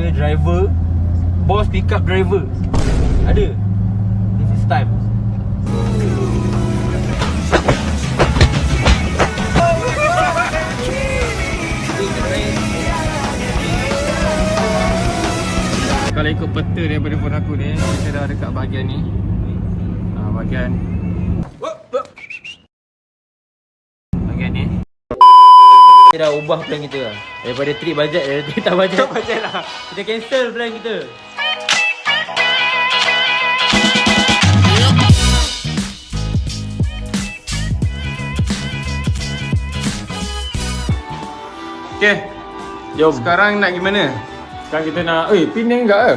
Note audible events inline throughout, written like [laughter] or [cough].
manager, driver Boss pick up driver. Ada. Ni first time. Kalau ikut peta daripada phone aku ni Kita dah dekat bahagian ni. Ha, Bahagian. Bahagian ni Kita dah ubah plan kita lah. Daripada trip budget Daripada trip tak budget. Tak baca lah. Kita cancel plan kita. Okay Jom. Sekarang nak gimana? Sekarang kita nak Eh Penang enggak ke?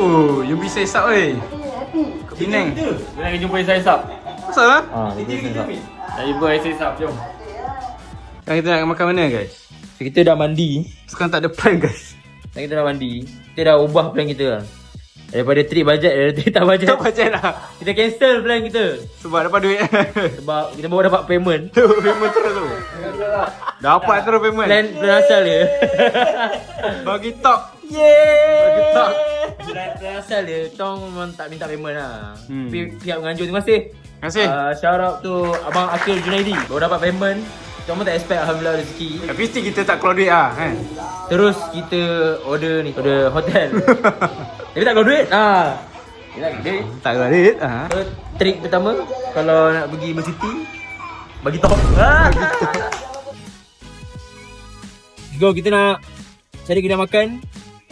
Oh You bisa hisap oi. Penang Kita nak jumpa Isai Sap Asal lah? Haa Kita Isai Sap Nak jumpa Isai Sap jom Sekarang kita nak makan mana guys? So kita dah mandi. Sekarang tak ada plan guys. Sekarang kita dah mandi. Kita dah ubah plan kita lah. Daripada trip budget Daripada trip tak budget Tak baca lah. Kita cancel plan kita. Sebab dapat duit. [laughs] Sebab kita baru dapat payment. [laughs] Tu payment terus tu. Dapat terus payment. Plan, plan asal dia. [laughs] Bagi top Yeay. Bagi tak. Plan, asal dia Tong memang tak minta payment lah. Hmm. Pihak penganjur terima kasih. Terima kasih. Uh, Shout out to Abang Akil Junaidi. Baru dapat payment Cuma tak expect Alhamdulillah rezeki. Tapi still kita tak keluar duit lah kan? Terus kita order ni Order hotel. [laughs] Tapi tak keluar duit ha. Kita tak keluar duit. Tak keluar duit ha. So, trik pertama Kalau nak pergi bercuti Bagi top. [laughs] Ha. Go kita nak Cari kedai makan.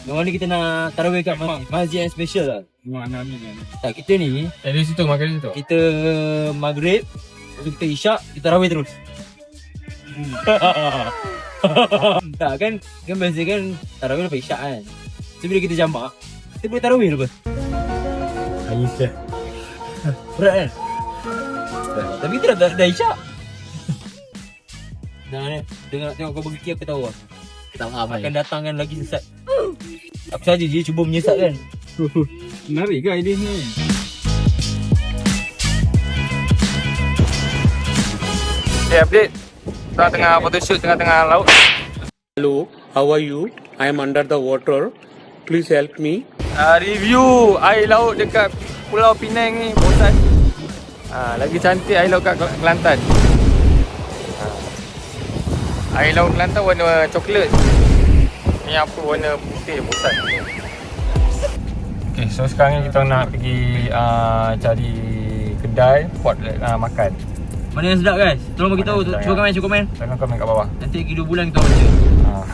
Yang mana kita nak Tarawih kat masjid, masjid yang special lah. Mana ni. Kan Tak kita ni Dari situ makan situ. Kita Maghrib Lepas tu kita isyak Kita tarawih terus [laughs] tak kan Kan biasa kan Tarawih lepas isyak kan. So bila kita jamak Kita boleh tarawih lepas. Ais lah [laughs] Berat kan? Tapi kita dah, dah, dah isyak. [laughs] Dah ni Dengar tengok kau berfikir aku tahu lah. Tak faham Akan datang kan lagi sesat Apa saja dia cuba menyesatkan Menarik ke idea ni? Okay update Kita tengah photoshoot tengah-tengah laut Hello, how are you? I am under the water. Please help me. uh, Review air laut dekat Pulau Pinang ni Bosan uh, Lagi cantik air laut kat Kel- Kelantan uh, Air laut Kelantan warna coklat Ni apa warna putih bosan Okay so sekarang ni kita nak pergi uh, cari kedai spot uh, makan Mana yang sedap guys? Tolong bagi tahu. Cuba sedap, komen, cuba komen. Tolong komen kat bawah. Nanti lagi 2 bulan kita baca. Uh.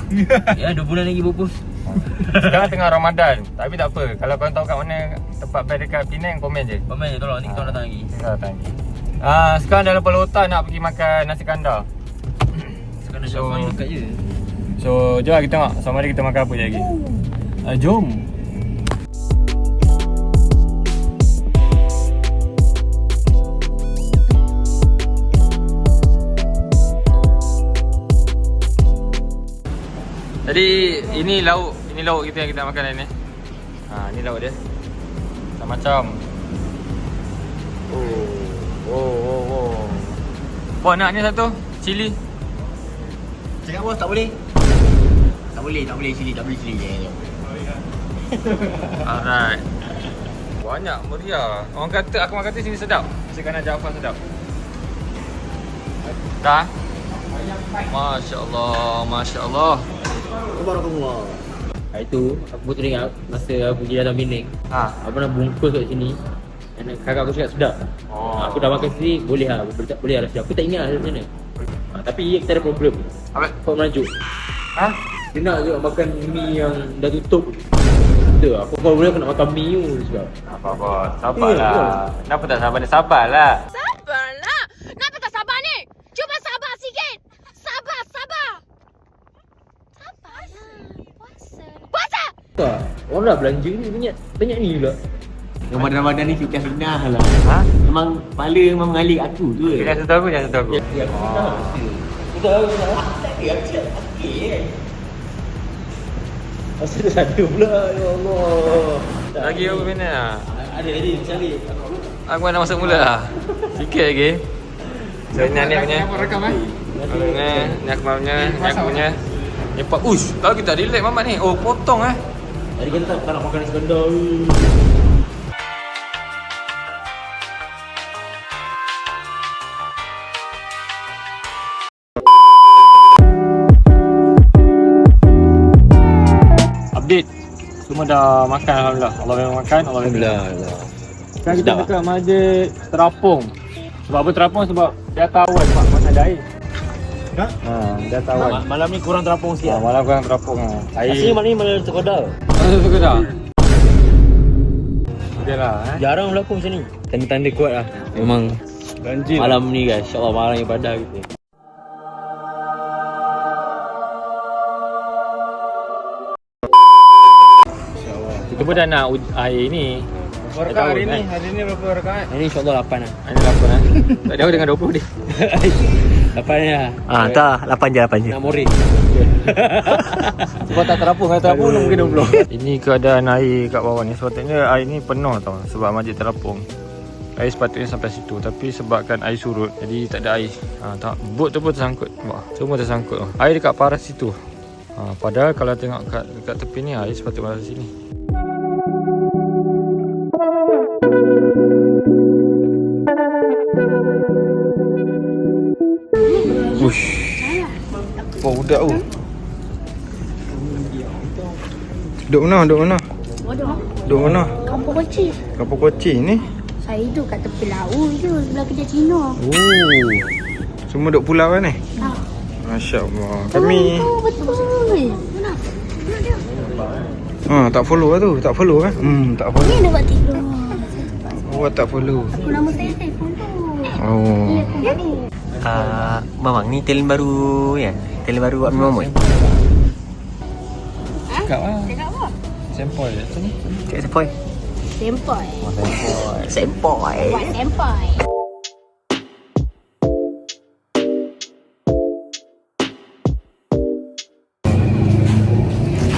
Ya 2 bulan lagi bopus Sekarang tengah Ramadan. Tapi tak apa. Kalau korang tahu kat mana Tempat best dekat Penang Komen je. Komen je tolong. Nanti kita orang datang lagi. Kita datang lagi. Ah, sekarang dalam Pulau Otak nak pergi makan nasi kandar. Sekarang So- Syafan dekat je. So, jom lah kita tengok. Sama ada kita makan apa je lagi. Uh, Jom Jadi ini lauk Ini lauk kita yang kita makan hari ni ha, Ni lauk dia Macam-macam Oh Oh oh oh Puan nak ni satu Cili Cakap bos tak boleh. Tak boleh, tak boleh sini, tak boleh sini je. [laughs] Alright. Banyak meriah. Orang kata aku makan kata sini sedap. Nasi kandar Jaafar sedap. Dah. Masya-Allah, masya-Allah. Barakallah. Hari tu Aku pun teringat Masa aku pergi datang Penang Ha. Aku nak bungkus kat sini Dan kakak aku cakap sedap Oh. Aku dah makan sendiri Boleh lah Boleh, tak, boleh lah sedap Aku tak ingat lah macam mana ha, Tapi kita ada problem Apa? Kau merajuk Ha? Dia nak juga makan mi yang dah tutup Kita aku kalau boleh aku nak makan mi tu sebab Apa-apa. Sabarlah. Kenapa tak sabar ni? Sabarlah. Kenapa tak sabar ni? Cuba sabar sikit. Sabar, sabar. Sabarlah. Puasa. Puasa! Tak, orang dah belanja ni banyak banyak ni pula Ramadan-Ramadan ni fitnah fitnah lah. Ha? Memang kepala memang mengalir aku tu. Jangan sentuh aku, jangan sentuh aku. Ya, aku tak tahu Kita tahu kita tahu Ya, aku cakap okey kan. Masa tu satu pula Ya Allah Tak Lagi berapa minit lah? Ada ada cari Aku nak masuk mula lah. Sikit lagi. So, ni ni punya. Rekam eh? Ni, ni aku punya, ni aku punya. Nyepak. Ush, lagi tak relax mamat ni. Oh, potong eh. Tadi kita tak, tak nak makan nasi kandar. Update. Semua dah makan alhamdulillah. Allah memang makan, Allah memang Alhamdulillah. Sekarang kita dekat majlis terapung. Sebab apa terapung? Sebab dia tawan mak mana ada air. Ha? Ha, dia tawan. Ma- Malam ni kurang terapung Ha, sikit. malam kurang terapung ha. Air. Asli malam ni malam terkodal. Okey lah eh. Jarang berlaku macam ni. Tanda-tanda kuat lah. Memang Ganjil. malam ni guys. InsyaAllah malam ibadah kita. Kita pun dah nak air ni. Berapa hari ni? kan? Hari ni berapa rakaat? Hari ni insyaAllah 8 lah. Ada 8 lah. Tak jauh dengan 20 dia. [laughs] 8 ni lah. Ah, tak. 8 je, 8 je. Nak mori. [laughs] Sebab tak terapung Kalau terapung mungkin 20 [laughs] Ini keadaan air kat bawah ni Sepatutnya air ni penuh tau Sebab masjid terapung Air sepatutnya sampai situ Tapi sebabkan air surut Jadi tak ada air ha, tak, Bot tu pun tersangkut Wah, Semua tersangkut. Air dekat paras situ ha, Padahal kalau tengok kat, dekat tepi ni Air sepatutnya masuk sini Ush Bau budak tu Duk mana? Duk mana? Bodoh. Duk mana? Kampung kecil. Kapal koci ni? Saya tu kat tepi laut je. Sebelah kerja Cina. Oh. Semua duk pulau kan ni? Ha. Masya Allah. Kami Oh, betul. Mana? Mana dia? ha, tak follow lah tu. Tak follow kan? Hmm, tak follow. Ni ada buat tiga. Oh, tak follow. Aku nama saya Saiful tu. Oh. Ni aku. Ah, Mamang ni talent baru ya. Talent baru buat Mamang. Cakap lah. Cakap apa? Sempoi je tu ni. Cik Sepoi. Sempoi. Sepoi. Buat sempoi.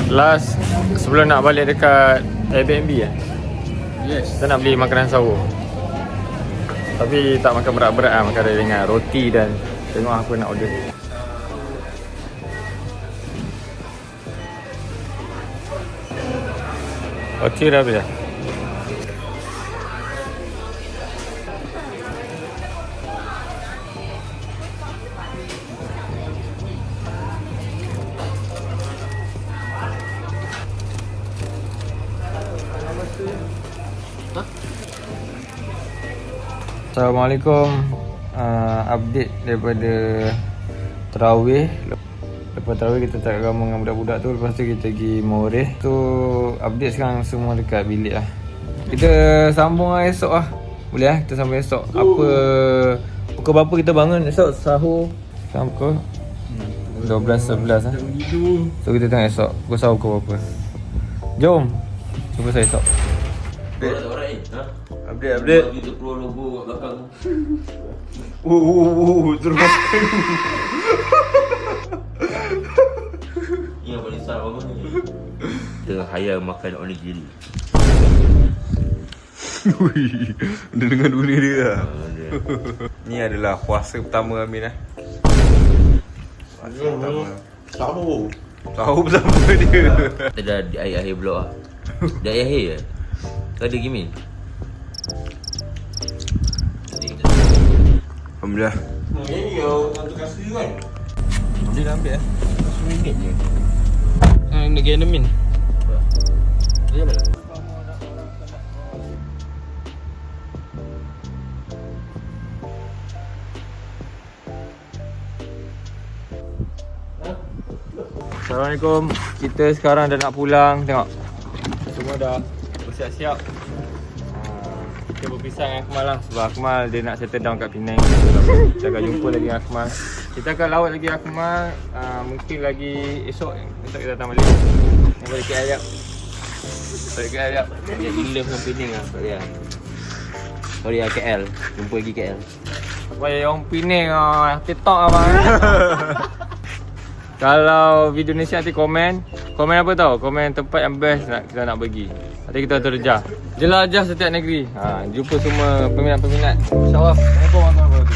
Last sebelum nak balik dekat Airbnb eh. Yes. Kita nak beli makanan sahur. Tapi tak makan berat-berat lah, makan ringan roti dan tengok apa nak order. Roti dah habis dah. Assalamualaikum. Uh, Update daripada Terawih. Lepas Terawih kita tak ramai dengan budak-budak tu. Lepas tu kita pergi Moreh. Tu update sekarang semua dekat bilik lah. Kita sambung lah esok lah. Boleh lah kita sambung esok. Apa Pukul berapa kita bangun esok? Sahur? Sekarang pukul 12.11 lah. So kita tengok esok. Pukul sahur pukul berapa? Jom. Jumpa saya esok Update update Kita keluar logo kat belakang. Oh, oh, oh, terus [laughs] Ni yang paling besar bagus ni. Kita hire makan onigiri. Dia dengan dunia dia lah Ni adalah puasa pertama Amin lah Puasa pertama Sahur Sahur bersama dia Kita dah di akhir-akhir blok lah. Dah akhir je. Kau ada gimin? Alhamdulillah Ini kau tentu kasih kan? Dia dah ambil eh RM10 je. Ha, nak Dia? Assalamualaikum Kita sekarang dah nak pulang Tengok Semua dah bersiap-siap Kita berpisah dengan Akmal lah Sebab Akmal dia nak settle down kat Penang Kita akan jumpa lagi dengan Akmal Kita akan lawat lagi Akmal Ah, Mungkin lagi esok Esok kita datang balik Yang balik KL jap Balik KL jap Dia gila dengan Penang lah. Sorry lah. Sorry lah KL. Jumpa lagi KL. Supaya orang Penang ah, TikTok abang [laughs] Kalau video ni siap nanti komen Komen apa tau? Komen tempat yang best nak kita nak pergi Nanti kita terjah Jelajah setiap negeri. Ha, Jumpa semua peminat-peminat. InsyaAllah. Assalamualaikum warahmatullahi wabarakatuh